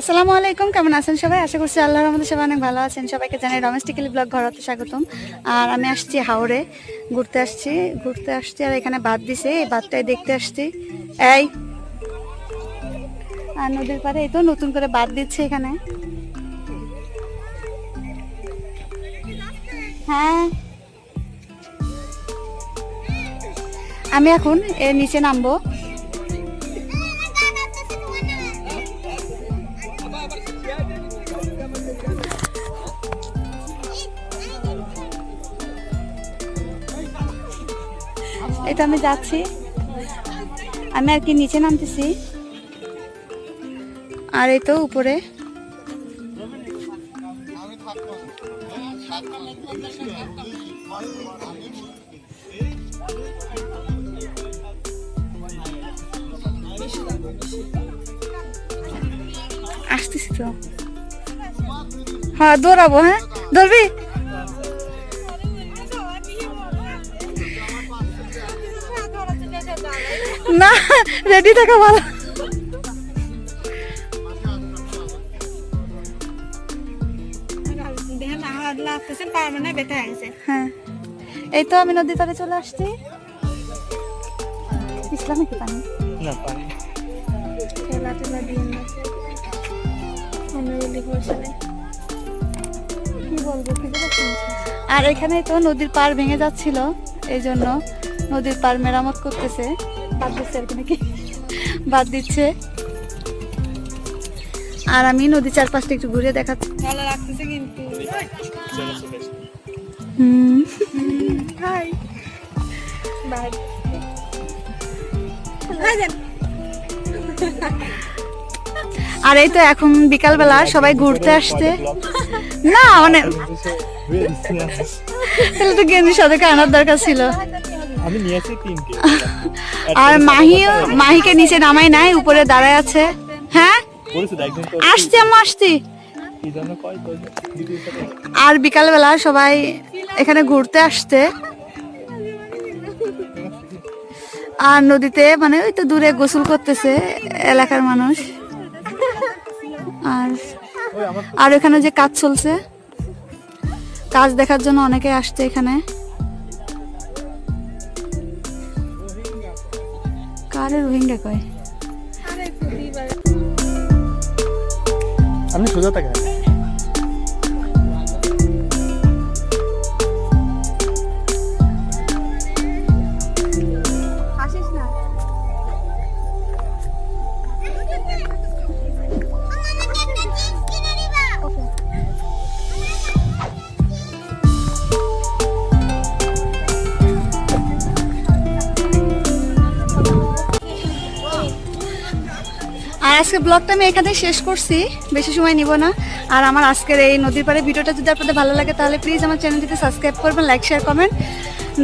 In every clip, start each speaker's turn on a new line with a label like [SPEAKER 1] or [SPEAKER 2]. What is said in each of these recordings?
[SPEAKER 1] আসসালামু আলাইকুম, কেমন আছেন সবাই? আশা করছি আল্লাহর আমাদের সবাই অনেক ভালো আছেন। সবাইকে জানাই ডোমেস্টিক্যালি ব্লগ ঘরতে স্বাগতম। আর আমি আসছি হাওড়ে ঘুরতে আসছি ঘুরতে আসছি আর এখানে বাদ দিছে, এই বাদটাই দেখতে আসছি। এই, আর নদীর পাড়ে এই তো নতুন করে বাদ দিচ্ছে এখানে। হ্যাঁ। আমি এখন এর নিচে নামবো। এটা আমি যাচ্ছি। আমি আর কি নিচে নামতেছি। আর এই তো উপরে। আসতেছি তো। হ্যাঁ দৌড়াবো হ্যাঁ। ধরবি? না রেডি থাকা ভালো। হ্যাঁ। এই তো আমি নদীর পাড়ে চলে আসছি। ইসলামে কি পানি? আর এখানে তো নদীর পার ভেঙে যাচ্ছিল এই জন্য নদীর পার মেরামত করতেছে। বাদ দিচ্ছে আর কি নাকি? বাদ দিচ্ছে। আর আমি নদীর চারপাশটা একটু ঘুরে দেখাচ্ছি।
[SPEAKER 2] ভালো লাগতেছে কিন্তু।
[SPEAKER 1] হুম।
[SPEAKER 2] হাই। বাই।
[SPEAKER 1] আর এই তো এখন বিকালবেলা সবাই ঘুরতে আসছে। না মানে তাহলে তো গেঞ্জি সাথে আনার দরকার ছিল।
[SPEAKER 3] আমি নিয়েছি তিনটে।
[SPEAKER 1] আর মাহিও মাহিকে নিচে নামাই নাই উপরে দাঁড়ায় আছে। হ্যাঁ? আসছি আমি আসছি। আর বিকালবেলা সবাই এখানে ঘুরতে আসতে আর নদীতে মানে ওই তো দূরে গোসল করতেছে এলাকার মানুষ। আর আর এখানে যে কাজ চলছে কাজ দেখার জন্য অনেকে আসছে এখানে। কারে রোহিঙ্গা কয়?
[SPEAKER 3] আপনি সোজা থাকেন
[SPEAKER 1] আজকে ব্লগটা আমি এখানে শেষ করছি। বেশি সময় নিব না। আর আমার আজকের এই নদীর পাড়ে ভিডিওটা যদি আপনাদের ভালো লাগে, তাহলে প্লিজ আমার চ্যানেলটিতে সাবস্ক্রাইব করবেন লাইক শেয়ার কমেন্ট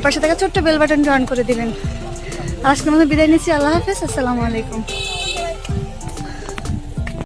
[SPEAKER 1] পাশে থাকা ছোট্ট বেল বাটন জয়েন করে দিবেন। আজকের মতো বিদায় নিচ্ছি। আল্লাহ হাফেজ। আসসালামু আলাইকুম।